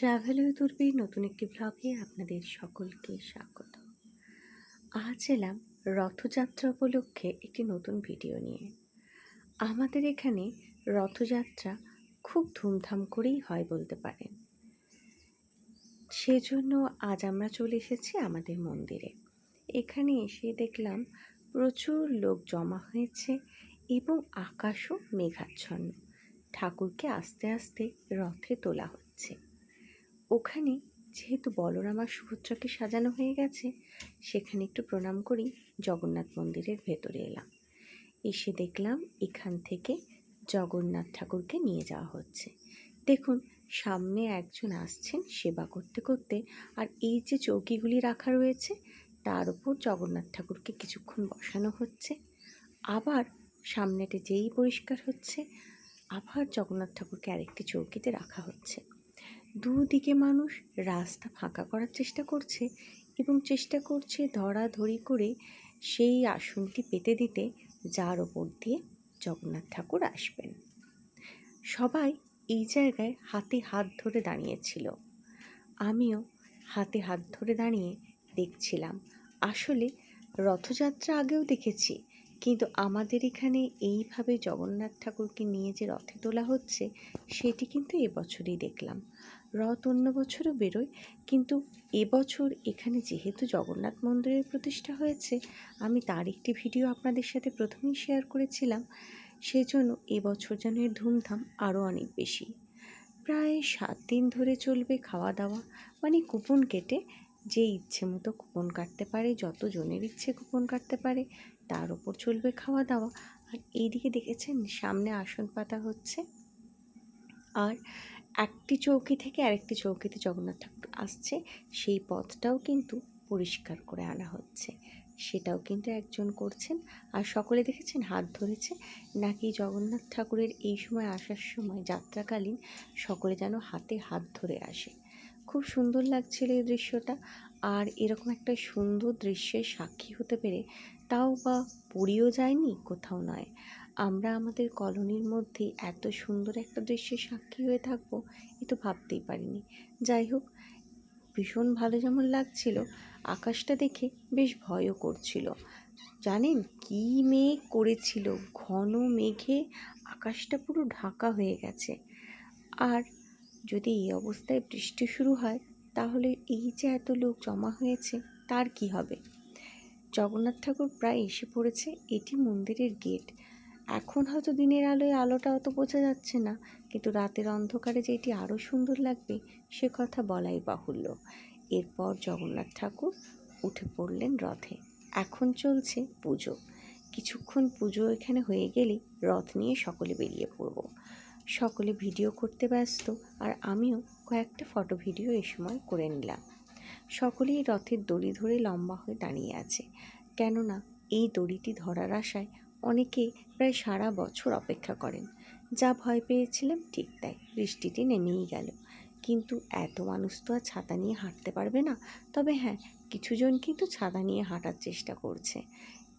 Travel with নতুন একটি ব্লগে আপনাদের সকলকে স্বাগত। আজ এলাম রথযাত্রা উপলক্ষে একটি নতুন ভিডিও নিয়ে। আমাদের এখানে রথযাত্রা খুব ধুমধাম করেই হয় বলতে পারেন। সেজন্য আজ আমরা চলে এসেছি আমাদের মন্দিরে। এখানে এসে দেখলাম প্রচুর লোক জমা হয়েছে এবং আকাশও মেঘাচ্ছন্ন। ঠাকুরকে আস্তে আস্তে রথে তোলা হচ্ছে। ওখানে যেহেতু বলরাম সুভদ্রাকে সাজানো হয়ে গেছে, সেখানে একটু প্রণাম করি, জগন্নাথ মন্দিরের ভেতরে এলাম। এসে দেখলাম এখান থেকে জগন্নাথ ঠাকুরকে নিয়ে যাওয়া হচ্ছে। দেখুন, সামনে একজন আসছেন সেবা করতে করতে, আর এই যে চৌকিগুলি রাখা রয়েছে, তার উপর জগন্নাথ ঠাকুরকে কিছুক্ষণ বসানো হচ্ছে। আবার সামনেটা যেই পরিষ্কার হচ্ছে, আবার জগন্নাথ ঠাকুরকে আরেকটি চৌকিতে রাখা হচ্ছে। দুদিকে মানুষ রাস্তা ফাঁকা করার চেষ্টা করছে এবং চেষ্টা করছে ধরাধরি করে সেই আসনটি পেতে দিতে, যার ওপর দিয়ে জগন্নাথ ঠাকুর আসবেন। সবাই এই জায়গায় হাতে হাত ধরে দাঁড়িয়েছিল। আমিও হাতে হাত ধরে দাঁড়িয়ে দেখছিলাম। আসলে রথযাত্রা আগেও দেখেছি, কিন্তু আমাদের এখানে এইভাবে জগন্নাথ ঠাকুরকে নিয়ে যে রথে তোলা হচ্ছে, সেটি কিন্তু এবছরই দেখলাম। রথ অন্য বছরও বেরোয়, কিন্তু এবছর এখানে যেহেতু জগন্নাথ মন্দিরের প্রতিষ্ঠা হয়েছে, আমি তার একটি ভিডিও আপনাদের সাথে প্রথমেই শেয়ার করেছিলাম, সেজন্য এবছর যেন এর ধুমধাম আরও অনেক বেশি। প্রায় সাত দিন ধরে চলবে খাওয়া দাওয়া মানে কুপন কেটে, যে ইচ্ছে মতো কুপন কাটতে পারে, যত জনের ইচ্ছে কুপন কাটতে পারে, তার ওপর চলবে খাওয়া দাওয়া আর এইদিকে দেখেছেন, সামনে আসন পাতা হচ্ছে। আর একটি চৌকি থেকে আরেকটি চৌকিতে জগন্নাথ ঠাকুর আসছে, সেই পথটাও কিন্তু পরিষ্কার করে আনা হচ্ছে। সেটাও কিন্তু একজন করছেন আর সকলে দেখেছেন হাত ধরেছে। নাকি জগন্নাথ ঠাকুরের এই সময় আসার সময় যাত্রাকালীন সকলে যেন হাতে হাত ধরে আসে। খুব সুন্দর লাগছিল এই দৃশ্যটা। আর এরকম একটা সুন্দর দৃশ্যের সাক্ষী হতে পেরে তাও বা পুরীও যায়নি, কোথাও নয়। আমরা আমাদের কলোনির মধ্যে এত সুন্দর একটা দৃশ্যের সাক্ষী হয়ে থাকব এ তো ভাবতেই পারিনি। যাই হোক, ভীষণ ভালো যেমন লাগছিল, আকাশটা দেখে বেশ ভয়ও করছিল। জানেন কী মেঘ করেছিল, ঘন মেঘে আকাশটা পুরো ঢাকা হয়ে গেছে। আর যদি এই অবস্থায় বৃষ্টি শুরু হয়, তাহলে এই যে এত লোক জমা হয়েছে, তার কি হবে? জগন্নাথ ঠাকুর প্রায় এসে পড়েছে এটি মন্দিরের গেট। এখন হয়তো দিনের আলোয় আলোটা অত বোঝা যাচ্ছে না, কিন্তু রাতের অন্ধকারে যে এটি আরও সুন্দর লাগবে, সে কথা বলাই বাহুল্য। এরপর জগন্নাথ ঠাকুর উঠে পড়লেন রথে। এখন চলছে পুজো। কিছুক্ষণ পুজো এখানে হয়ে গেলেই রথ নিয়ে সকলে বেরিয়ে পড়ব। সকলে ভিডিও করতে ব্যস্ত, আর আমিও কয়েকটা ফটো ভিডিও এ সময় করে নিলাম। সকলেই রথের দড়ি ধরে লম্বা হয়ে দাঁড়িয়ে আছে। কেননা এই দড়িটি ধরার আশায় অনেকে প্রায় সারা বছর অপেক্ষা করেন। যা ভয় পেয়েছিলাম ঠিক তাই বৃষ্টিটি নেমেই গেল। কিন্তু এত মানুষ তো আর ছাতা নিয়ে হাঁটতে পারবে না। তবে হ্যাঁ কিছুজন কিন্তু ছাতা নিয়ে হাঁটার চেষ্টা করছে।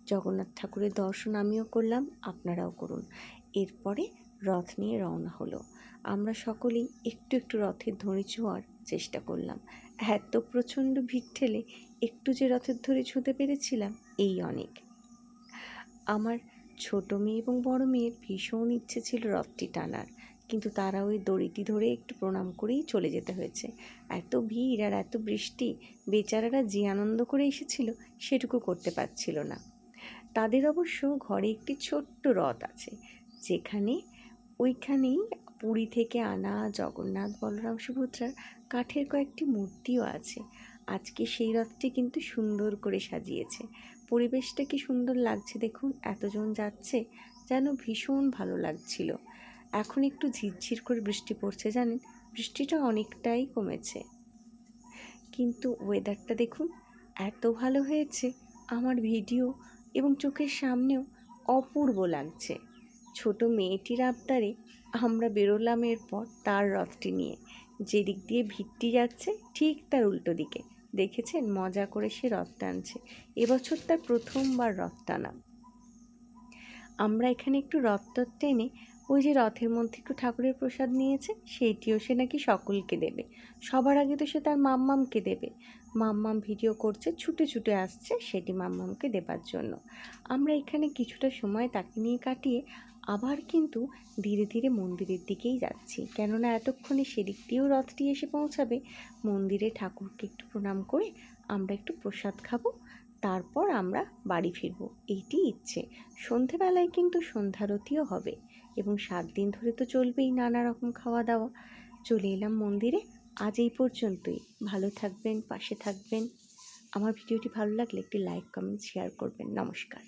জগন্নাথ ঠাকুরের দর্শন আমিও করলাম, আপনারাও করুন। এরপরে রথ নিয়ে রওনা হলো। আমরা সকলেই একটু একটু রথের ধরে ছোঁয়ার চেষ্টা করলাম। এত প্রচণ্ড ভিড় ঠেলে একটু যে রথের ধরে ছুঁতে পেরেছিলাম, এই অনেক। আমার ছোট মেয়ে এবং বড় মেয়ের ভীষণ ইচ্ছে ছিল রথটি টানার। কিন্তু তারা ওই দড়িটি ধরে একটু প্রণাম করেই চলে যেতে হয়েছে। এত ভিড় আর এত বৃষ্টি, বেচারারা যে আনন্দ করে এসেছিল সেটুকু করতে পারছিল না। তাদের অবশ্য ঘরে একটি ছোট্ট রথ আছে, যেখানে ওইখানেই পুরী থেকে আনা জগন্নাথ বলরাম সুভদ্রার কাঠের কয়েকটি মূর্তিও আছে। আজকে সেই রথটি কিন্তু সুন্দর করে সাজিয়েছে। পরিবেশটা কি সুন্দর লাগছে দেখুন? এতজন যাচ্ছে যেন ভীষণ ভালো লাগছিল। এখন একটু ঝিরঝির করে বৃষ্টি পড়ছে জানেন? বৃষ্টিটা অনেকটাই কমেছে। কিন্তু ওয়েদারটা দেখুন, এত ভালো হয়েছে। আমার ভিডিও এবং চোখের সামনেও অপূর্ব লাগছে। ছোট মেয়েটির আবদারে আমরা বেরোলাম এরপর তার রথটি নিয়ে। যেদিক দিয়ে ভিড়টি যাচ্ছে, ঠিক তার উল্টো দিকে। দেখেছেন মজা করে সে রথ টানছে। এবছর তার প্রথমবার রথ টানা। আমরা এখানে একটু রথ টথ টেনে ওই যে রথের মধ্যে একটু ঠাকুরের প্রসাদ নিয়েছে, সেইটিও সে নাকি সকলকে দেবে। সবার আগে তো সে তার মাম্মামকে দেবে। মাম্মাম ভিডিও করছে, ছুটে ছুটে আসছে সেটি মাম্মামকে দেবার জন্য। আমরা এখানে কিছুটা সময় তাকে নিয়ে কাটিয়ে আবার কিন্তু ধীরে ধীরে মন্দিরের দিকেই যাচ্ছি। কেননা এতক্ষণে সেদিক দিয়েও রথটি এসে পৌঁছাবে। মন্দিরে ঠাকুরকে একটু প্রণাম করে আমরা একটু প্রসাদ খাব, তারপর আমরা বাড়ি ফিরবো। এইটি ইচ্ছে। সন্ধেবেলায় কিন্তু সন্ধ্যারতিও হবে এবং সাত দিন ধরে তো চলবেই নানা রকম খাওয়া দাওয়া। চলে এলাম মন্দিরে। আজ এই পর্যন্তই। ভালো থাকবেন, পাশে থাকবেন। আমার ভিডিওটি ভালো লাগলে একটি লাইক কমেন্ট শেয়ার করবেন। নমস্কার।